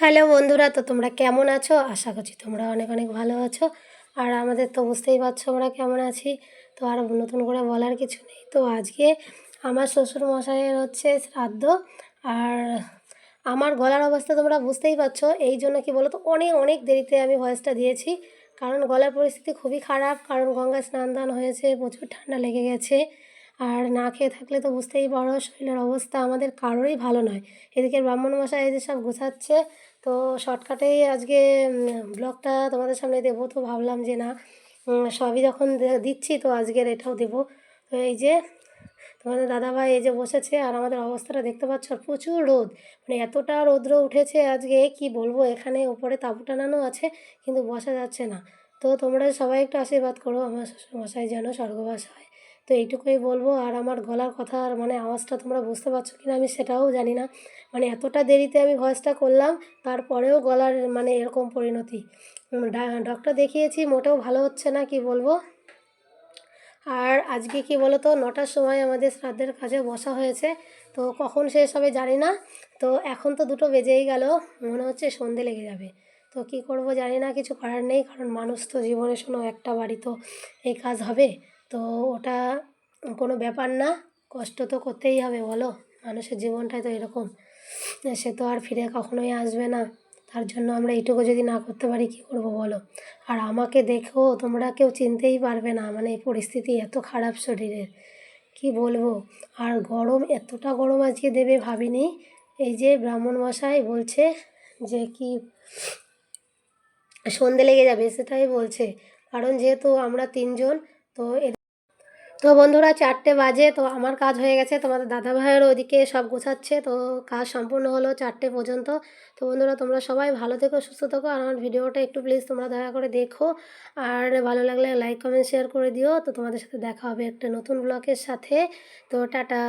Hello বন্ধুরা, তো তোমরা কেমন আছো? আশা করছি তোমরা অনেক অনেক ভালো আছো। আর আমাদের তো বুঝতেই পারছ আমরা কেমন আছি। তো আর নতুন করে বলার কিছু নেই। তো আজকে আমার শ্বশুর মশাইয়ের হচ্ছে শ্রাদ্ধ। আর আমার গলার অবস্থা তোমরা বুঝতেই পারছ। এই জন্য কি বলো তো অনেক অনেক দেরিতে আমি ভয়েসটা দিয়েছি। কারণ গলার পরিস্থিতি খুবই খারাপ। কারণ গঙ্গা স্নান দান হয়েছে, প্রচুর ঠান্ডা লেগে গেছে। আর না খেয়ে থাকলে তো বুঝতেই পারো শরীরের অবস্থা আমাদের কারোরই ভালো নয়। এদিকে ব্রাহ্মণ মশাই এই যে সব গোছাচ্ছে, তো শর্টকাটেই আজকে ব্লগটা তোমাদের সামনে দেবো তো ভাবলাম যে না সবই যখন দিচ্ছি তো আজকের এটাও দেবো। তো এই যে, তোমাদের দাদাভাই এই যে বসেছে আর আমাদের অবস্থাটা দেখতে পাচ্ছ, প্রচুর রোদ। মানে এতটা রৌদ্র উঠেছে আজকে, কি বলব, এখানে উপরে তাঁবু টানানো আছে, কিন্তু বসা যাচ্ছে না। তো তোমরা সবাই একটু আশীর্বাদ করো আমার শ্বশুরমশাই যেন স্বর্গবাস হয়। তো এইটুকুই বলব। আর আমার গলার কথা আর মানে আওয়াজটা তোমরা বুঝতে পারছ কিনা আমি সেটাও জানি না। মানে এতটা দেরিতে আমি ভয়েসটা করলাম, তারপরেও গলার মানে এরকম পরিণতি। ডক্টর দেখিয়েছি, মোটেও ভালো হচ্ছে না, কি বলব? আর আজকে কি বলো তো নটার সময় আমাদের শ্রাদ্ধের কাজে বসা হয়েছে, তো কখন শেষ হবে জানি না। তো এখন তো দুটো বেজেই গেল, মনে হচ্ছে সন্ধে লেগে যাবে। তো কি করব জানি না, কিছু করার নেই, কারণ মানুষ তো জীবনে শোনো একটা বাড়ি তো এই কাজ হবে। তো ওটা কোনো ব্যাপার না, কষ্ট তো করতেই হবে বলো। মানুষের জীবনটাই তো এরকম। সে তো আর ফিরে কখনোই আসবে না। তার জন্য আমরা এইটুকু যদি না করতে পারি, কী করব বলো? আর আমাকে দেখেও তোমরা কেউ চিনতেই পারবে না মানে এই পরিস্থিতি এত খারাপ শরীরের। কি বলব? আর গরম, এতটা গরম আজকে দেবে ভাবিনি। এই যে ব্রাহ্মণ মশাই বলছে যে কি সন্ধে লেগে যাবে, সেটাই বলছে। কারণ যেহেতু আমরা তিনজন, তো তো বন্ধুরা চারটে বাজে, তো আমার কাজ হয়ে গেছে। তোমাদের দাদা ভাইয়ের ওদিকে সব গোছাচ্ছে, তো কাজ সম্পূর্ণ হলো চারটে পর্যন্ত। তো বন্ধুরা, তোমরা সবাই ভালো থেকো, সুস্থ থেকো, আর আমার ভিডিওটা একটু প্লিজ তোমরা দয়া করে দেখো। আর ভালো লাগলে লাইক কমেন্ট শেয়ার করে দিও। তো তোমাদের সাথে দেখা হবে একটা নতুন ব্লগের সাথে। তো টাটা।